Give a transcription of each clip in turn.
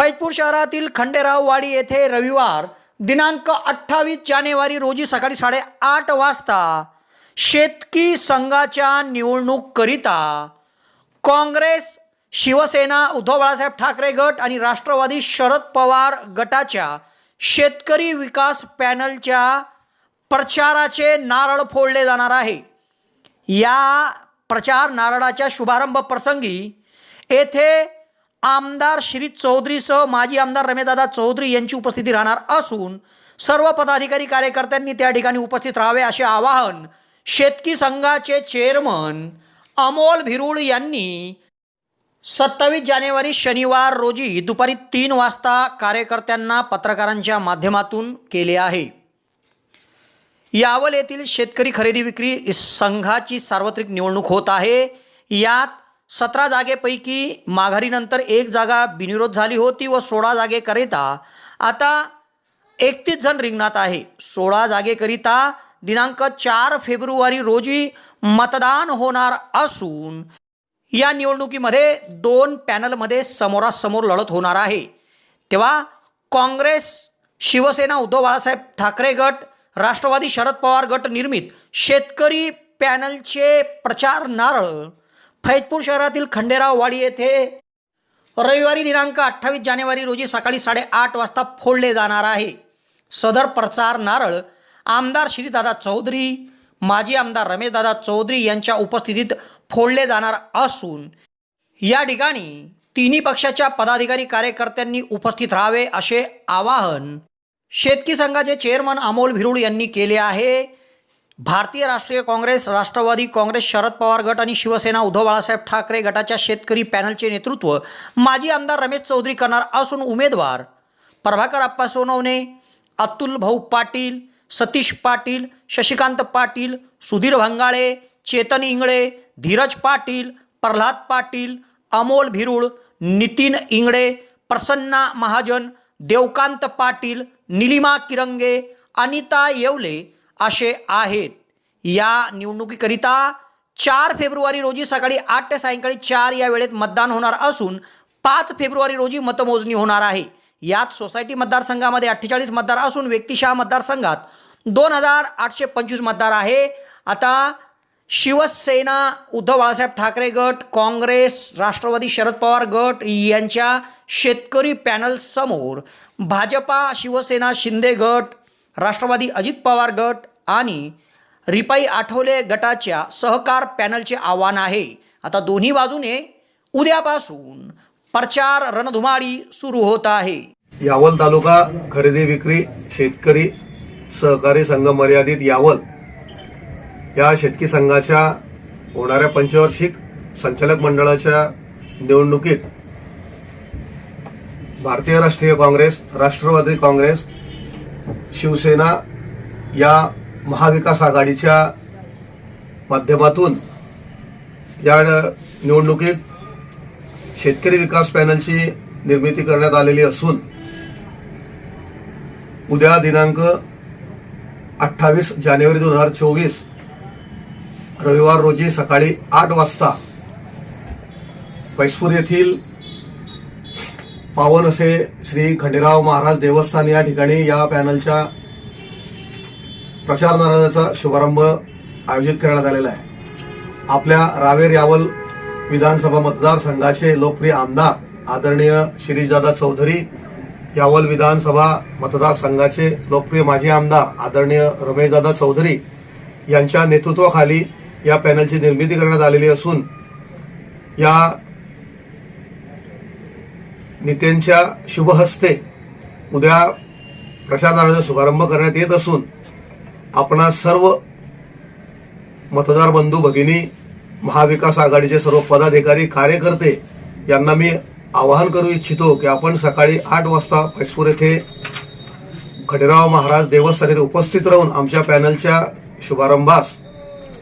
फैजपूर शहरातील खंडेराववाडी येथे रविवार दिनांक अठ्ठावीस जानेवारी रोजी सकाळी साडेआठ वाजता शेतकी संघाच्या निवडणूककरिता काँग्रेस शिवसेना उद्धव बाळासाहेब ठाकरे गट आणि राष्ट्रवादी शरद पवार गटाच्या शेतकरी विकास पॅनलच्या प्रचाराचे नारळ फोडले जाणार आहे. या प्रचार नारळाच्या शुभारंभ प्रसंगी येथे आमदार श्री चौधरीसह माजी आमदार रमेशदादा चौधरी यांची उपस्थिती राहणार असून सर्व पदाधिकारी कार्यकर्त्यांनी त्या ठिकाणी उपस्थित राहावे असे आवाहन शेतकी संघाचे चेअरमन अमोल भिरुळ यांनी सत्तावीस जानेवारी शनिवार रोजी दुपारी तीन वाजता कार्यकर्त्यांना पत्रकारांच्या माध्यमातून केले आहे. यावल येथील शेतकरी खरेदी विक्री संघाची सार्वत्रिक निवडणूक होत आहे. यात सतरा जागेपैकी माघारीनंतर एक जागा बिनविरोध झाली होती व सोळा जागेकरिता आता एकतीस जण रिंगणात आहे. सोळा जागेकरिता दिनांक चार फेब्रुवारी रोजी मतदान होणार असून या निवडणुकीमध्ये दोन पॅनलमध्ये समोरासमोर लढत होणार आहे. तेव्हा काँग्रेस शिवसेना उद्धव बाळासाहेब ठाकरे गट राष्ट्रवादी शरद पवार गट निर्मित शेतकरी पॅनलचे प्रचार नारळ फैजपूर शहरातील खंडेराव वाडी येथे रविवारी दिनांक अठ्ठावीस जानेवारी रोजी सकाळी साडेआठ वाजता फोडले जाणार आहे. सदर प्रचार नारळ आमदार श्रीदादा चौधरी माजी आमदार रमेशदादा चौधरी यांच्या उपस्थितीत फोडले जाणार असून या ठिकाणी तिन्ही पक्षाच्या पदाधिकारी कार्यकर्त्यांनी उपस्थित राहावे असे आवाहन शेतकी संघाचे चेअरमन अमोल भिरुड यांनी केले आहे. भारतीय राष्ट्रीय काँग्रेस राष्ट्रवादी काँग्रेस शरद पवार गट आणि शिवसेना उद्धव बाळासाहेब ठाकरे गटाच्या शेतकरी पॅनलचे नेतृत्व माजी आमदार रमेश चौधरी करणार असून उमेदवार प्रभाकर आप्पा सोनवणे अतुल भाऊ पाटील सतीश पाटील शशिकांत पाटील सुधीर भंगाळे चेतन इंगळे धीरज पाटील प्रल्हाद पाटील अमोल भिरुळ नितीन इंगळे प्रसन्ना महाजन देवकांत पाटील निलिमा किरंगे अनिता येवले असे आहेत. या निवडणुकीकरिता चार फेब्रुवारी रोजी सकाळी आठ ते सायंकाळी चार या वेळेत मतदान होणार असून पाच फेब्रुवारी रोजी मतमोजणी होणार आहे. यात सोसायटी मतदारसंघामध्ये अठ्ठेचाळीस मतदार असून व्यक्तिशहा मतदारसंघात दोन हजार आठशे पंचवीस मतदार आहे. आता शिवसेना उद्धव बाळासाहेब ठाकरे गट काँग्रेस राष्ट्रवादी शरद पवार गट यांच्या शेतकरी पॅनलसमोर भाजपा शिवसेना शिंदे गट राष्ट्रवादी अजित पवार गट आणि रिपाई आठवले गटाच्या सहकार पॅनलचे आव्हान आहे. आता दोन्ही बाजूने उद्यापासून प्रचार रणधुमाळी सुरू होत आहे. यावल तालुका खरेदी विक्री शेतकरी सहकारी संघ मर्यादित यावल या शेतकी संघाच्या होणाऱ्या पंचवार्षिक संचालक मंडळाच्या निवडणुकीत भारतीय राष्ट्रीय काँग्रेस राष्ट्रवादी काँग्रेस शिवसेना या महाविकास आघाडीच्या माध्यमातून या निवडणुकीत शेतकरी विकास पॅनलची निर्मिती करण्यात आलेली असून उद्या दिनांक अठ्ठावीस जानेवारी दोन हजार चोवीस रविवार रोजी सकाळी आठ वाजता पैसपूर येथील पावन असे श्री खंडेराव महाराज देवस्थान या ठिकाणी या पॅनलच्या प्रचार नारळाचा शुभारंभ आयोजित करण्यात आलेला आहे. आपल्या रावेर यावल विधानसभा मतदारसंघाचे लोकप्रिय आमदार आदरणीय शिरीषदादा चौधरी यावल विधानसभा मतदारसंघाचे लोकप्रिय माजी आमदार आदरणीय रमेशदादा चौधरी यांच्या नेतृत्वाखाली या पॅनलची निर्मिती करण्यात आलेली असून या नेत्यांच्या शुभहस्ते उद्या प्रचारणाचा शुभारंभ करण्यात येत असून आपणा सर्व मतदार बंधू भगिनी महाविकास आघाडीचे सर्व पदाधिकारी कार्यकर्ते यांना मी आवाहन करू इच्छितो की आपण सकाळी आठ वाजता फैसपूर येथे खडेराव महाराज देवस्थान येथे उपस्थित राहून आमच्या पॅनलच्या शुभारंभास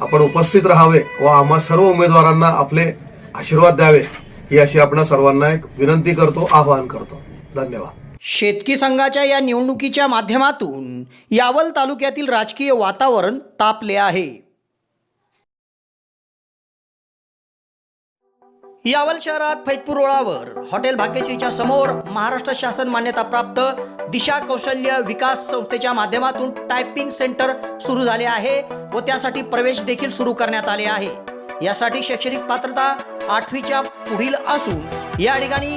आपण उपस्थित राहावे व आम्हा सर्व उमेदवारांना आपले आशीर्वाद द्यावे ही अशी आपण सर्वांना एक विनंती करतो आवाहन करतो. धन्यवाद. शेतकी संघाच्या या निवडणुकीच्या माध्यमातून यावल तालुक्यातील राजकीय वातावरण तापले आहे. यावल शहरात फैतपूर रोडावर हॉटेल भाग्यश्रीच्या समोर महाराष्ट्र शासन मान्यताप्राप्त दिशा कौशल्य विकास संस्थेच्या माध्यमातून टायपिंग सेंटर सुरू झाले आहे व त्यासाठी प्रवेश देखील सुरू करण्यात आले आहे. यासाठी शैक्षणिक पात्रता आठवीच्या पुढील असून या ठिकाणी